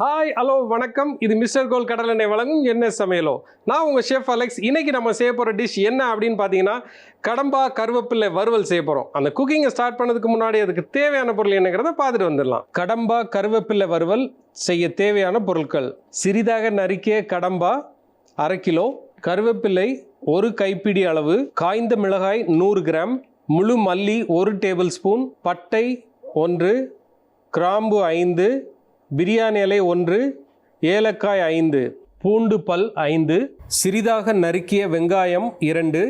Hi hello வணக்கம். இது mister கோல் கடலெண்ணெய் வழங்கும் என்ன சமையலோ. நான் உங்கள் ஷெஃப் அலெக்ஸ் இன்றைக்கி நம்ம செய்ய போகிற டிஷ் என்ன அப்படின்னு பார்த்தீங்கன்னா கடம்பா கருவேப்பிள்ளை வறுவல் செய்ய போகிறோம் அந்த குக்கிங்கை ஸ்டார்ட் பண்ணதுக்கு முன்னாடி அதுக்கு தேவையான பொருள் என்னங்கிறத பார்த்துட்டு வந்துடலாம். கடம்பா கருவேப்பிள்ளை வறுவல் செய்ய தேவையான பொருட்கள். சிறிதாக நறுக்கிய கடம்பா அரை கிலோ. கருவேப்பிள்ளை ஒரு கைப்பிடி அளவு. காய்ந்த மிளகாய் நூறு கிராம். முழு மல்லி ஒரு டேபிள் ஸ்பூன். பட்டை ஒன்று. கிராம்பு ஐந்து. பிரியாணி இலை ஒன்று ஏலக்காய் ஐந்து பூண்டு பல் ஐந்து சிறிதாக நறுக்கிய வெங்காயம் இரண்டு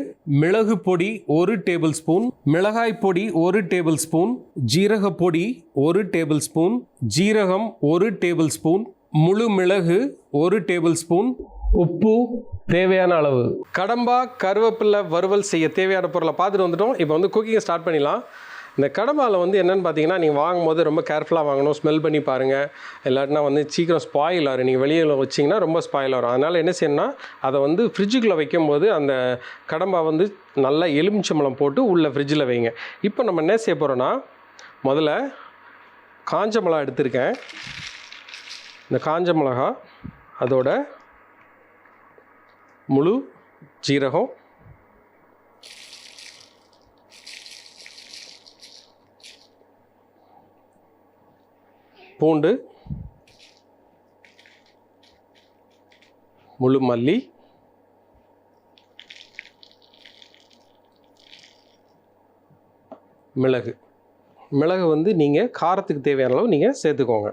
மிளகு பொடி ஒரு டேபிள் ஸ்பூன் மிளகாய் பொடி ஒரு டேபிள் ஸ்பூன் ஜீரக பொடி ஒரு டேபிள் ஸ்பூன் ஜீரகம் ஒரு டேபிள் ஸ்பூன் முழு மிளகு ஒரு டேபிள் ஸ்பூன். உப்பு தேவையான அளவு. கடம்பா கருவேப்பிலை வறுவல் செய்ய தேவையான பொருளை பார்த்துட்டு வந்துட்டோம். இப்போ வந்து குக்கிங்கை ஸ்டார்ட் பண்ணிடலாம். இந்த கடம்பாவில் வந்து என்னென்னு பார்த்தீங்கன்னா நீங்கள் வாங்கும்போது ரொம்ப கேர்ஃபுல்லாக வாங்கணும் ஸ்மெல் பண்ணி பாருங்கள் இல்லாட்டினா வந்து சீக்கிரம் ஸ்பாயில் ஆகும் நீங்கள் வெளியில் வச்சிங்கன்னா ரொம்ப ஸ்பாயில் ஆகும் அதனால் என்ன செய்யணும்னா அதை வந்து ஃப்ரிட்ஜுக்குள்ளே வைக்கும்போது அந்த கடம்பா வந்து நல்லா எலுமிச்சம்பழம் போட்டு உள்ளே ஃப்ரிட்ஜில் வைங்க. இப்போ நம்ம என்ன செய்ய போகிறோன்னா முதல்ல காஞ்ச மிளகா எடுத்திருக்கேன். இந்த காஞ்ச மிளகா அதோட முழு ஜீரகம் பூண்டு முழு மல்லி மிளகு. மிளகு வந்து நீங்கள் காரத்துக்கு தேவையான அளவு நீங்கள் சேர்த்துக்கோங்க.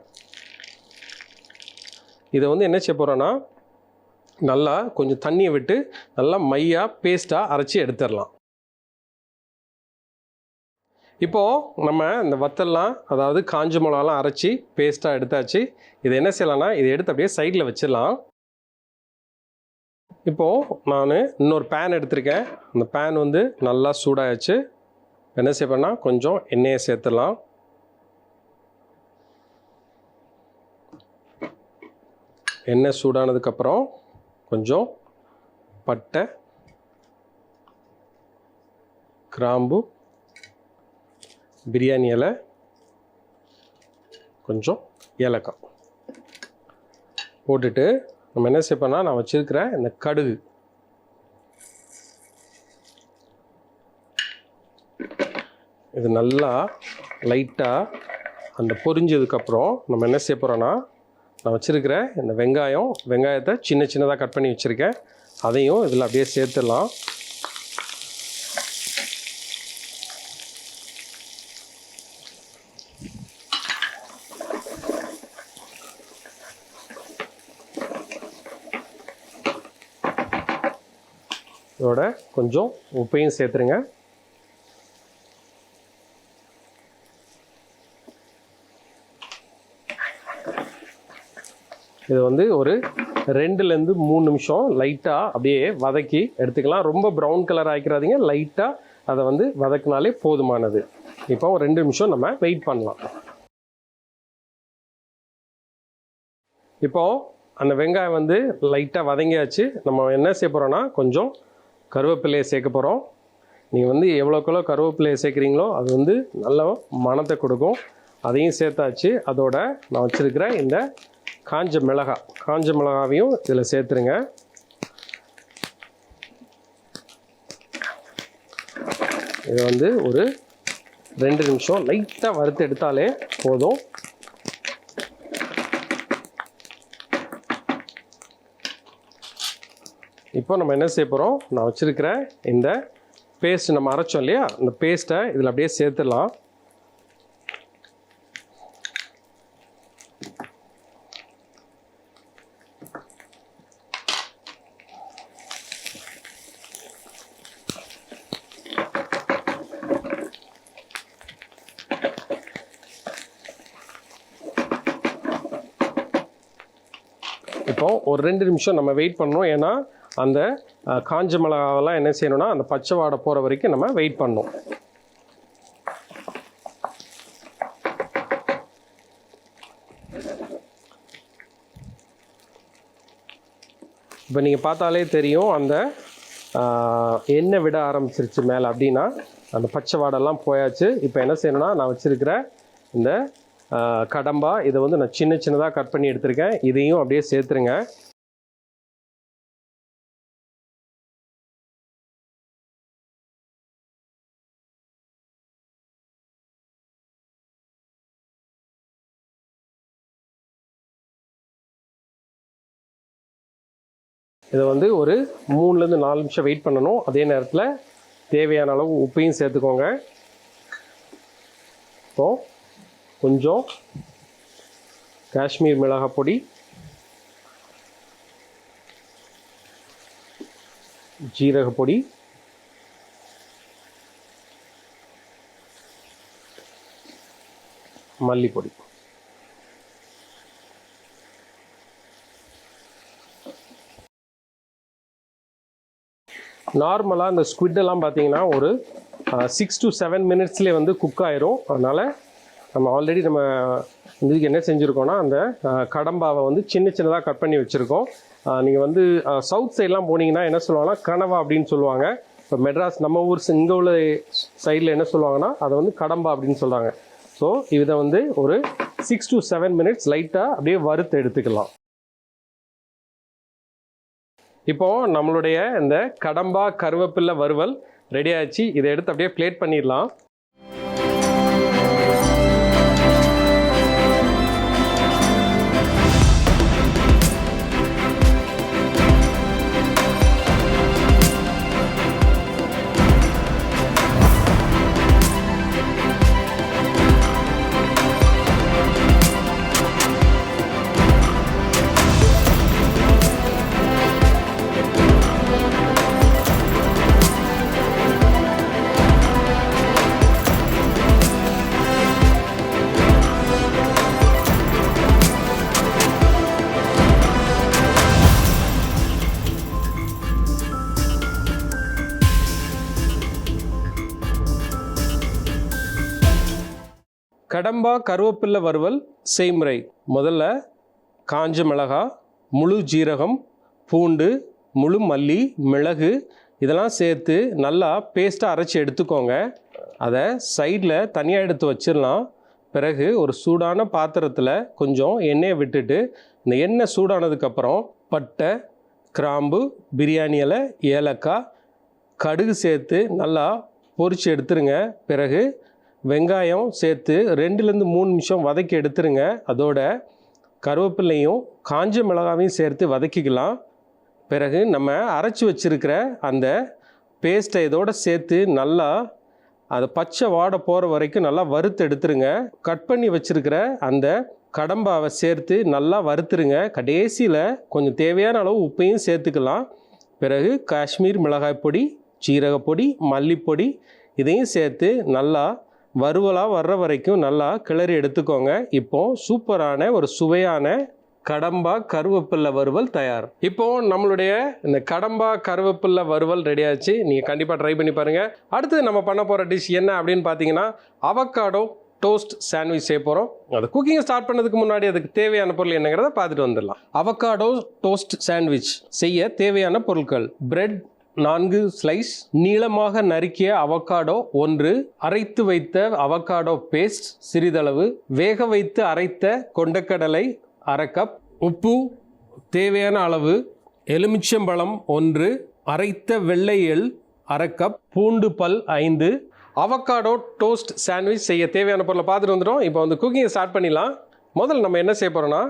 இதை வந்து என்ன செய்ய போகிறோன்னா நல்லா கொஞ்சம் தண்ணியை விட்டு நல்லா மையாக பேஸ்ட்டாக அரைச்சி எடுத்துடலாம். இப்போது நம்ம இந்த வத்தல்லாம் அதாவது காஞ்ச மிளகாலாம் அரைச்சி பேஸ்ட்டாக எடுத்தாச்சு. இதை என்ன செய்யலாம்னா இதை எடுத்து அப்படியே சைடில் வச்சிடலாம். இப்போது நான் இன்னொரு பேன் எடுத்திருக்கேன். அந்த பேன் வந்து நல்லா சூடாகிடுச்சு என்ன செய்வேன்னா கொஞ்சம் எண்ணெயை சேர்த்துடலாம். எண்ணெய் சூடானதுக்கப்புறம் கொஞ்சம் பட்டை கிராம்பு பிரியாணி இலை கொஞ்சம் ஏலக்காய். போட்டுட்டு நம்ம என்ன செய்ப்போம்னா நான் வச்சுருக்கிற இந்த கடுகு. இது நல்லா லைட்டாக அந்த பொரிஞ்சதுக்கப்புறம் நம்ம என்ன செய்ய போகிறோன்னா நான் வச்சுருக்கிற இந்த வெங்காயம் வெங்காயத்தை சின்ன சின்னதாக கட் பண்ணி வச்சுருக்கேன். அதையும் இதில் அப்படியே சேர்த்துடலாம். இதோட கொஞ்சம் உப்பையும் சேர்த்துருங்க. இது வந்து ஒரு ரெண்டுலேருந்து மூணு நிமிஷம் லைட்டாக அப்படியே வதக்கி எடுத்துக்கலாம். ரொம்ப ப்ரௌன் கலர் ஆக்கிடாதீங்க லைட்டாக அதை வந்து வதக்கினாலே போதுமானது. இப்போ ஒரு ரெண்டு நிமிஷம் நம்ம வெயிட் பண்ணலாம். இப்போது அந்த வெங்காயம் வந்து லைட்டாக வதங்கியாச்சு. நம்ம என்ன செய்ய போகிறோன்னா கொஞ்சம் கருவேப்பிலையை சேர்க்க போகிறோம் நீங்கள் வந்து எவ்வளோக்கெவ்வளோ கருவேப்பிலையை சேர்க்குறீங்களோ அது வந்து நல்ல மனத்தை கொடுக்கும். அதையும் சேர்த்தாச்சு. அதோட நான் வச்சுருக்கிற இந்த காஞ்ச மிளகா காஞ்ச மிளகாவையும் இதில் சேர்த்துருங்க. இதை வந்து ஒரு ரெண்டு நிமிஷம் லைட்டாக வறுத்து எடுத்தாலே போதும். இப்போ நம்ம என்ன செய்ய போகிறோம் நான் வச்சுருக்கிற இந்த பேஸ்ட் நம்ம அரைச்சோம் இல்லையா? இந்த பேஸ்ட்டை இதில் அப்படியே சேர்த்துடலாம். இப்போ ஒரு ரெண்டு நிமிஷம் நம்ம வெயிட் பண்ணணும். ஏன்னா அந்த காஞ்ச மிளகாவெல்லாம் என்ன செய்யணும்னா அந்த பச்சை வாடை போகிற வரைக்கும் நம்ம வெயிட் பண்ணணும். இப்போ நீங்கள் பார்த்தாலே தெரியும் அந்த ஆஹ், எண்ணெய் விட ஆரம்பிச்சிருச்சு மேலே அப்படின்னா அந்த பச்சை வாடெல்லாம் போயாச்சு. இப்போ என்ன செய்யணும்னா நான் வச்சுருக்கிற இந்த கடம்பா இதை வந்து நான் சின்ன சின்னதாக கட் பண்ணி எடுத்திருக்கேன். இதையும் அப்படியே சேர்த்துருங்க. இதை வந்து ஒரு மூணுலேருந்து நாலு நிமிஷம் வெயிட் பண்ணணும். அதே நேரத்தில் தேவையான அளவு உப்பையும் சேர்த்துக்கோங்க. இப்போ கொஞ்சம் காஷ்மீர் மிளகாய் பொடி. ஜீரக பொடி. மல்லிப்பொடி. நார்மலாக இந்த ஸ்குவிட்டெல்லாம் பார்த்தீங்கன்னா ஒரு சிக்ஸ் டு செவன் மினிட்ஸ்லேயே வந்து குக் ஆயிரும். அதனால் நம்ம ஆல்ரெடி நம்ம இதுக்கு என்ன செஞ்சுருக்கோம்னா அந்த கடம்பாவை வந்து சின்ன சின்னதாக கட் பண்ணி வச்சுருக்கோம். நீங்கள் வந்து சவுத் சைட்லாம் போனீங்கன்னா என்ன சொல்லுவாங்கன்னா கனவா அப்படின்னு சொல்லுவாங்க. இப்போ மெட்ராஸ் நம்ம ஊர் இங்கே உள்ள சைடில் என்ன சொல்லுவாங்கன்னா அதை வந்து கடம்பா அப்படின்னு சொல்கிறாங்க ஸோ இதை வந்து ஒரு சிக்ஸ் டு செவன் மினிட்ஸ் லைட்டாக அப்படியே வறுத்து எடுத்துக்கலாம். இப்போ நம்மளுடைய இந்த கடம்பா கருவேப்பில்லை வறுவல் ரெடி ஆச்சு இதை எடுத்து அப்படியே பிளேட் பண்ணிடலாம். கடம்பா கருவேப்பில்லை வறுவல் செய்முறை. முதல்ல காஞ்ச மிளகா முழு ஜீரகம் பூண்டு முழு மல்லி மிளகு இதெல்லாம் சேர்த்து நல்லா பேஸ்ட்டாக அரைச்சி எடுத்துக்கோங்க. அதை சைடில் தனியாக எடுத்து வச்சிடலாம். பிறகு ஒரு சூடான பாத்திரத்தில் கொஞ்சம் எண்ணெயை விட்டுட்டு இந்த எண்ணெய் சூடானதுக்கப்புறம் பட்டை கிராம்பு பிரியாணி இலை ஏலக்காய் கடுகு சேர்த்து நல்லா பொரித்து எடுத்துருங்க. பிறகு வெங்காயம் சேர்த்து ரெண்டுலேருந்து மூணு நிமிஷம் வதக்கி எடுத்துருங்க. அதோட கருவேப்பிலையும் காஞ்ச மிளகாவையும் சேர்த்து வதக்கிக்கலாம். பிறகு நம்ம அரைச்சி வச்சிருக்கிற அந்த பேஸ்ட்டை இதோடு சேர்த்து நல்லா அதை பச்சை வாடை போகிற வரைக்கும் நல்லா வறுத்து எடுத்துருங்க. கட் பண்ணி வச்சுருக்கிற அந்த கடம்பாவை சேர்த்து நல்லா வறுத்துருங்க. கடைசியில் கொஞ்சம் தேவையான அளவு உப்பையும் சேர்த்துக்கலாம். பிறகு காஷ்மீர் மிளகாய் பொடி சீரகப்பொடி மல்லிப்பொடி இதையும் சேர்த்து நல்லா வறுவலாக வர்ற வரைக்கும் நல்லா கிளறி எடுத்துக்கோங்க. இப்போ சூப்பரான ஒரு சுவையான கடம்பா கருவேப்பில்லை வறுவல் தயார். இப்போ நம்மளுடைய இந்த கடம்பா கருவேப்பில்லை வறுவல் ரெடி ஆச்சு நீங்கள் கண்டிப்பாக ட்ரை பண்ணி பாருங்கள் அடுத்து நம்ம பண்ண போகிற டிஷ் என்ன அப்படின்னு பார்த்தீங்கன்னா அவக்காடோ டோஸ்ட் சாண்ட்விச் செய்ய போகிறோம் அது குக்கிங் ஸ்டார்ட் பண்ணதுக்கு முன்னாடி அதுக்கு தேவையான பொருள் என்னங்கிறத பார்த்துட்டு வந்துடலாம். அவக்காடோ டோஸ்ட் சாண்ட்விச் செய்ய தேவையான பொருட்கள் பிரெட் நான்கு ஸ்லைஸ் நீளமாக நறுக்கிய அவக்காடோ ஒன்று அரைத்து வைத்த அவக்காடோ பேஸ்ட் சிறிதளவு வேக வைத்து அரைத்த கொண்டக்கடலை அரை கப் உப்பு தேவையான அளவு எலுமிச்சம்பழம் ஒன்று அரைத்த வெள்ளை எள் அரை கப் பூண்டு பல் ஐந்து அவக்காடோ டோஸ்ட் சாண்ட்விச் செய்ய தேவையான பொருளை பார்த்துட்டு வந்துடும் இப்போ வந்து குக்கிங்கை ஸ்டார்ட் பண்ணிடலாம். முதல்ல நம்ம என்ன செய்ய போகிறோன்னா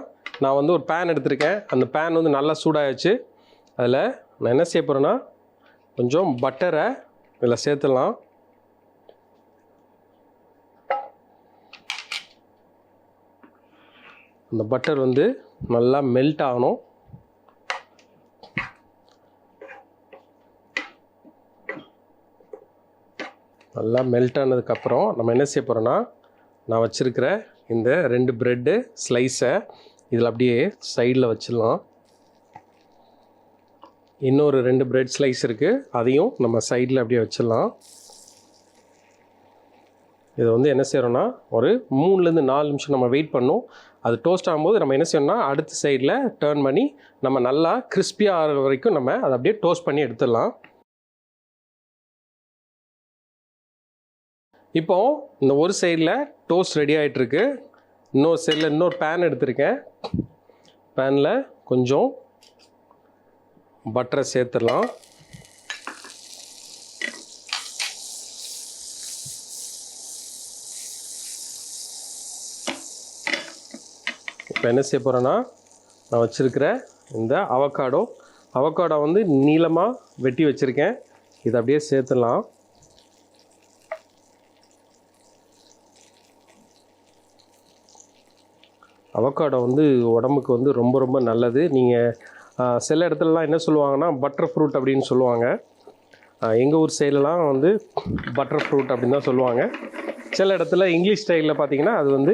நான் வந்து ஒரு பேன் எடுத்திருக்கேன். அந்த பேன் வந்து நல்லா சூடாகிடுச்சு அதில் நான் என்ன செய்ய போகிறேன்னா கொஞ்சம் பட்டரை இதில் சேர்த்துடலாம். அந்த பட்டர் வந்து நல்லா மெல்ட் ஆகணும். நல்லா மெல்ட் ஆனதுக்கப்புறம் நம்ம என்ன செய்ய போகிறோன்னா நான் வச்சுருக்கிற இந்த ரெண்டு ப்ரெட்டு ஸ்லைஸை இதில் அப்படியே சைடில் வச்சிடலாம். இன்னொரு ரெண்டு பிரெட் ஸ்லைஸ் இருக்குது அதையும் நம்ம சைடில் அப்படியே வச்சிடலாம். இதை வந்து என்ன செய்கிறோன்னா ஒரு மூணுலேருந்து நாலு நிமிஷம் நம்ம வெயிட் பண்ணோம் அது டோஸ்ட் ஆகும்போது நம்ம என்ன செய்யணும்னா அடுத்த சைடில் டேர்ன் பண்ணி நம்ம நல்லா கிறிஸ்பியாக ஆகிற வரைக்கும் நம்ம அதை அப்படியே டோஸ்ட் பண்ணி எடுத்துடலாம். இப்போ இந்த ஒரு சைடில் டோஸ்ட் ரெடி ஆகிட்டுருக்கு இன்னொரு சைடில் இன்னொரு பேன் எடுத்திருக்கேன். பேனில் கொஞ்சம் பட்டரை சேர்த்துடலாம். இப்போ என்ன செய்ய போகிறேன்னா நான் வச்சுருக்கிற இந்த அவக்காடோ அவக்காடோ வந்து நீளமாக வெட்டி வச்சுருக்கேன். இதை அப்படியே சேர்த்துடலாம். அவக்காடோ வந்து உடம்புக்கு வந்து ரொம்ப ரொம்ப நல்லது. நீங்கள் சில இடத்துலலாம் என்ன சொல்லுவாங்கன்னா பட்டர் ஃப்ரூட் அப்படின்னு சொல்லுவாங்க. எங்கள் ஊர் சைட்லலாம் வந்து பட்டர் ஃப்ரூட் அப்படின்னு தான் சொல்லுவாங்க. சில இடத்துல இங்கிலீஷ் ஸ்டைலில் பார்த்தீங்கன்னா அது வந்து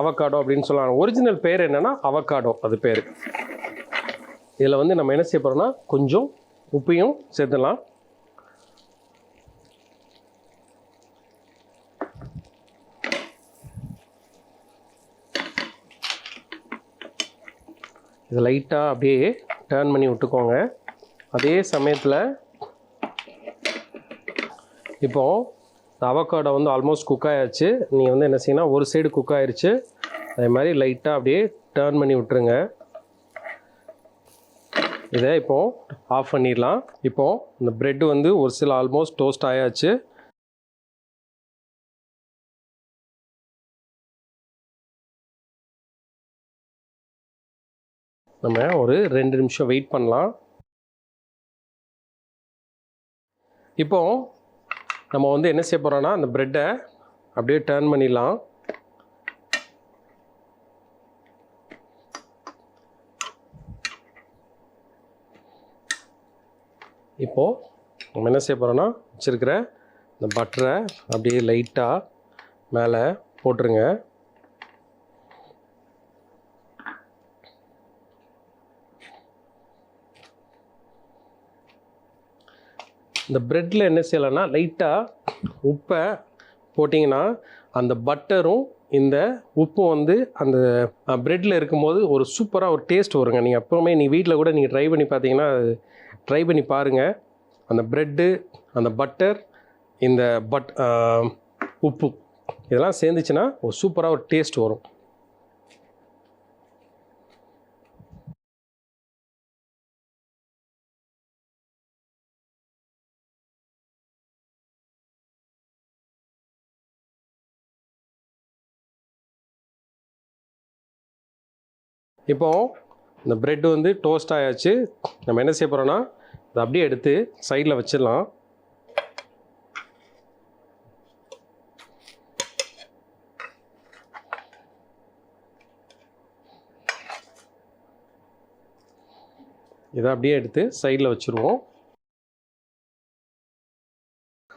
அவக்காடோ அப்படின்னு சொல்லுவாங்க. ஒரிஜினல் பேர் என்னென்னா அவக்காடோ அது பேர். இதில் வந்து நம்ம என்ன செய்ய போகிறோம்னா கொஞ்சம் உப்பையும் சேர்த்துடலாம். இதை லைட்டாக அப்படியே டேர்ன் பண்ணி விட்டுக்கோங்க. அதே சமயத்தில் இப்போ அவக்காடோ வந்து ஆல்மோஸ்ட் குக் ஆயாச்சு. நீங்கள் வந்து என்ன செய்யணும் ஒரு சைடு குக் ஆயிடுச்சு அதே மாதிரி லைட்டாக அப்படியே டேர்ன் பண்ணி விட்டுருங்க. இதை இப்போது ஆஃப் பண்ணிடலாம். இப்போது இந்த ப்ரெட் வந்து ஒரு சில ஆல்மோஸ்ட் டோஸ்ட் ஆயாச்சு. நம்ம ஒரு ரெண்டு நிமிஷம் வெயிட் பண்ணலாம். இப்போ நம்ம வந்து என்ன செய்ய போகிறோன்னா அந்த ப்ரெட்டை அப்படியே டேர்ன் பண்ணிடலாம். இப்போது நம்ம என்ன செய்ய போகிறோன்னா வச்சுருக்கிற இந்த பட்டரை அப்படியே லைட்டாக மேலே போட்டுருங்க. இந்த ப்ரெட்டில் என்ன செய்யலைன்னா லைட்டாக உப்பை போட்டிங்கன்னா அந்த பட்டரும் இந்த உப்பும் வந்து அந்த ப்ரெட்டில் இருக்கும்போது ஒரு சூப்பராக ஒரு டேஸ்ட் வருங்க. நீங்கள் எப்போவுமே நீங்கள் வீட்டில் கூட நீங்கள் ட்ரை பண்ணி பார்த்தீங்கன்னா ட்ரை பண்ணி பாருங்கள் அந்த ப்ரெட்டு அந்த பட்டர் இந்த பட் உப்பு இதெல்லாம் சேர்ந்துச்சுன்னா ஒரு சூப்பராக ஒரு டேஸ்ட் வரும். இப்போது இந்த ப்ரெட் வந்து டோஸ்ட் ஆயாச்சு. நம்ம என்ன செய்ய போகிறோன்னா அதை அப்படியே எடுத்து சைடில் வச்சிடலாம். இதை அப்படியே எடுத்து சைடில் வச்சுருவோம்.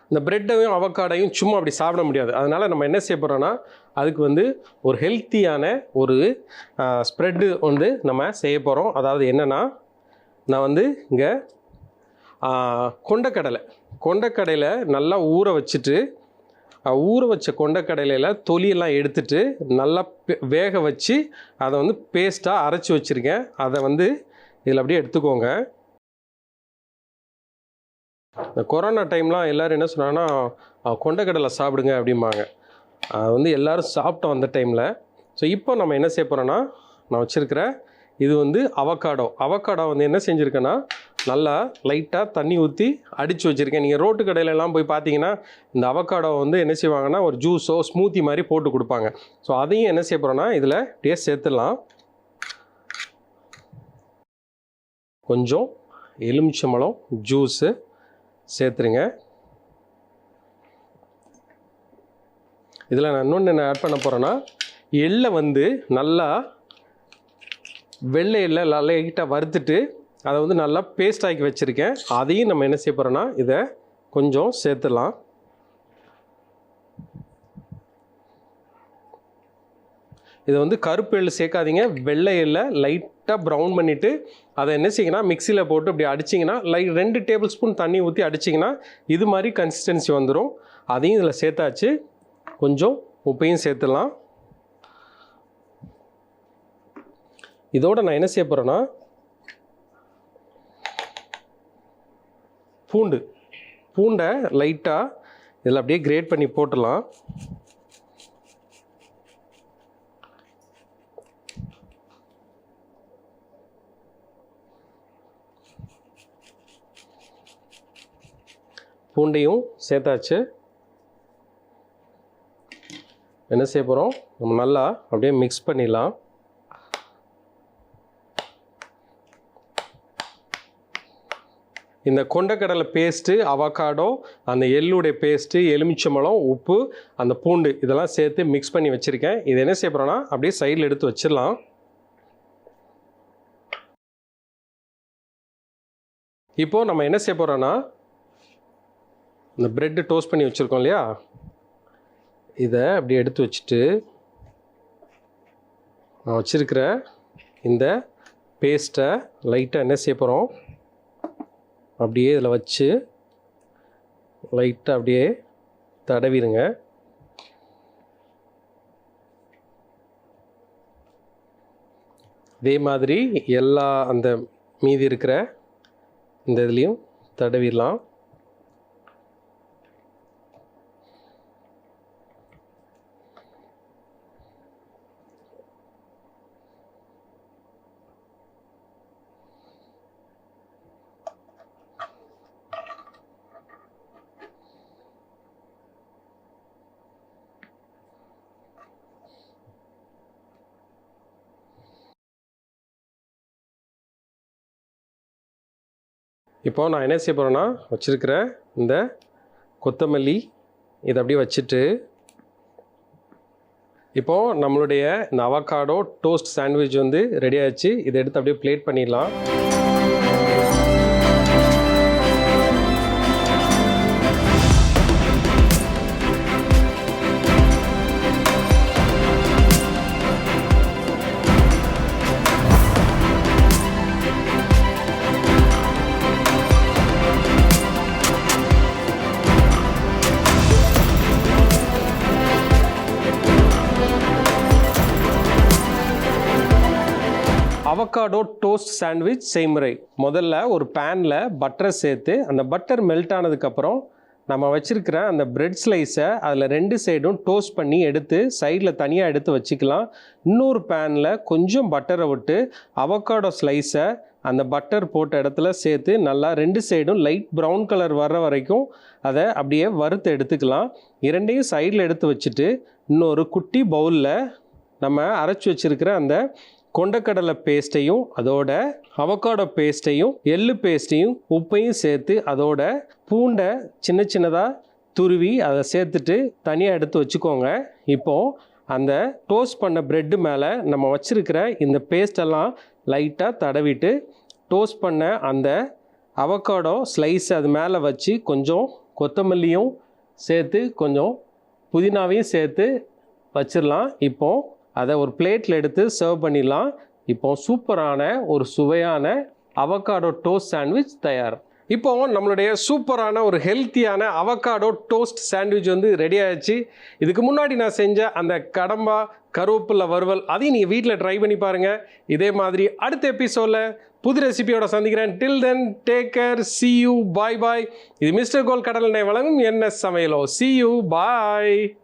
இந்த ப்ரெட்டையும் அவக்காடையும் சும்மா அப்படி சாப்பிட முடியாது. அதனால் நம்ம என்ன செய்ய போகிறோன்னா அதுக்கு வந்து ஒரு ஹெல்த்தியான ஒரு ஸ்ப்ரெட்டு வந்து நம்ம செய்ய போகிறோம் அதாவது என்னென்னா நான் வந்து இங்கே கொண்டக்கடலை. கொண்டக்கடையில் நல்லா ஊற வச்சுட்டு ஊற வச்ச கொண்டக்கடலையில் தொலியெல்லாம் எடுத்துட்டு நல்லா பே- வேக வச்சு அதை வந்து பேஸ்ட்டாக அரைச்சி வச்சுருக்கேன். அதை வந்து இதில் அப்படியே எடுத்துக்கோங்க. இந்த கொரோனா டைம்லாம் எல்லோரும் என்ன சொன்னாங்கன்னா கொண்டக்கடலை சாப்பிடுங்க அப்படிம்பாங்க. வந்து எல்லோரும் சாப்பிட்டோம் அந்த டைமில் ஸோ இப்போ நம்ம என்ன செய்ய போகிறோன்னா நான் வச்சுருக்கிற இது வந்து அவக்காடோ அவக்காடோ வந்து என்ன செஞ்சுருக்கேன்னா நல்லா லைட்டாக தண்ணி ஊற்றி அடித்து வச்சுருக்கேன். நீங்கள் ரோட்டு கடையிலலாம் போய் பார்த்தீங்கன்னா இந்த அவக்காடோ வந்து என்ன செய்வாங்கன்னா ஒரு ஜூஸோ ஸ்மூத்தி மாதிரி போட்டு கொடுப்பாங்க. ஸோ அதையும் என்ன செய்ய போகிறோன்னா இதில் அப்படியே சேர்த்துடலாம். கொஞ்சம் எலுமிச்சம்பழம் ஜூஸு சேர்த்துருங்க. இதில் நான் இன்னொன்று என்ன ஆட் பண்ண போகிறேன்னா எள்ளை வந்து நல்லா வெள்ளை எள்ளை லைட்டாக வறுத்துட்டு அதை வந்து நல்லா பேஸ்ட் ஆக்கி வச்சுருக்கேன். அதையும் நம்ம என்ன செய்ய போகிறோன்னா இதை கொஞ்சம் சேர்த்துடலாம். இதை வந்து கருப்பு எள்ளு சேர்க்காதீங்க. வெள்ளை எள்ளை லைட்டாக ப்ரௌன் பண்ணிவிட்டு அதை என்ன செய்யுங்கன்னா மிக்சியில் போட்டு இப்படி அடிச்சிங்கன்னா லை ரெண்டு டேபிள் ஸ்பூன் தண்ணி ஊற்றி அடிச்சிங்கன்னா இது மாதிரி கன்சிஸ்டன்சி வந்துடும் அதையும் இதில் சேர்த்தாச்சு. கொஞ்சம் உப்பையும் சேர்த்துடலாம். இதோடு நான் என்ன செய்ய போகிறேன்னா பூண்டு பூண்டை லைட்டாக இதில் அப்படியே கிரேட் பண்ணி போட்டுடலாம். பூண்டையும் சேர்த்தாச்சு. என்ன செய்ய போகிறோம் நம்ம நல்லா அப்படியே மிக்ஸ் பண்ணிடலாம். இந்த கொண்டக்கடலை பேஸ்ட்டு அவக்காடோ அந்த எள்ளுடைய பேஸ்ட்டு எலுமிச்சம்பழம் உப்பு அந்த பூண்டு இதெல்லாம் சேர்த்து மிக்ஸ் பண்ணி வச்சுருக்கேன். இது என்ன செய்ய போகிறோன்னா அப்படியே சைடில் எடுத்து வச்சிடலாம். இப்போது நம்ம என்ன செய்ய போகிறோன்னா இந்த ப்ரெட்டு டோஸ்ட் பண்ணி வச்சுருக்கோம் இல்லையா? இதை அப்படி எடுத்து வச்சுட்டு நான் வச்சுருக்கிற இந்த பேஸ்ட்டை லைட்டாக என்ன செய்ய போகிறோம் அப்படியே இதில் வச்சு லைட்டாக அப்படியே தடவிடுங்க. இதே மாதிரி எல்லா அந்த மீதி இருக்கிற இந்த இதுலேயும் தடவிடலாம். இப்போ நான் என்ன செய்ய போகிறேன்னா வச்சுருக்கிற இந்த கொத்தமல்லி இதை அப்படியே வச்சுட்டு இப்போது நம்மளுடைய இந்த அவகாடோ டோஸ்ட் சாண்ட்விச் வந்து ரெடி ஆயிடுச்சு. இதை எடுத்து அப்படியே பிளேட் பண்ணிடலாம். அவகாடோ டோஸ்ட் சாண்ட்விச் செய்முறை. முதல்ல ஒரு பேனில் பட்டரை சேர்த்து அந்த பட்டர் மெல்ட் ஆனதுக்கப்புறம் நம்ம வச்சுருக்கிற அந்த பிரெட் ஸ்லைஸை அதில் ரெண்டு சைடும் டோஸ்ட் பண்ணி எடுத்து சைடில் தனியாக எடுத்து வச்சுக்கலாம். இன்னொரு பேனில் கொஞ்சம் பட்டரை விட்டு அவகாடோ ஸ்லைஸை அந்த பட்டர் போட்ட இடத்துல சேர்த்து நல்லா ரெண்டு சைடும் லைட் ப்ரௌன் கலர் வர்ற வரைக்கும் அதை அப்படியே வறுத்து எடுத்துக்கலாம். இரண்டையும் சைடில் எடுத்து வச்சுட்டு இன்னொரு குட்டி பவுலில் நம்ம அரைச்சி வச்சுருக்கிற அந்த கொண்டக்கடலை பேஸ்ட்டையும் அதோட அவக்காடோ பேஸ்ட்டையும் எள்ளு பேஸ்ட்டையும் உப்பையும் சேர்த்து அதோட பூண்டை சின்ன சின்னதாக துருவி அதை சேர்த்துட்டு தனியாக எடுத்து வச்சுக்கோங்க. இப்போது அந்த டோஸ்ட் பண்ண ப்ரெட்டு மேலே நம்ம வச்சுருக்கிற இந்த பேஸ்டெல்லாம் லைட்டாக தடவிட்டு டோஸ்ட் பண்ண அந்த அவக்காடோ ஸ்லைஸ் அது மேலே வச்சு கொஞ்சம் கொத்தமல்லியும் சேர்த்து கொஞ்சம் புதினாவையும் சேர்த்து வச்சிடலாம் இப்போது அதை ஒரு பிளேட்டில் எடுத்து சர்வ் பண்ணிடலாம். இப்போ சூப்பரான ஒரு சுவையான அவகாடோ டோஸ்ட் சாண்ட்விச் தயார். இப்போ நம்மளுடைய சூப்பரான ஒரு ஹெல்த்தியான அவகாடோ டோஸ்ட் சாண்ட்விச் வந்து ரெடி ஆயிடுச்சு. இதுக்கு முன்னாடி நான் செஞ்ச அந்த கடம்பா கருவேப்பிலை வறுவல் அதையும் நீங்கள் வீட்டில் ட்ரை பண்ணி பாருங்கள் இதே மாதிரி அடுத்த எபிசோடில் புது ரெசிபியோட சந்திக்கிறேன். Till then take care see you bye bye இது மிஸ்டர் கோல் கடல் எண்ணெய் வழங்கும் என்ன சமையலோ? C you bye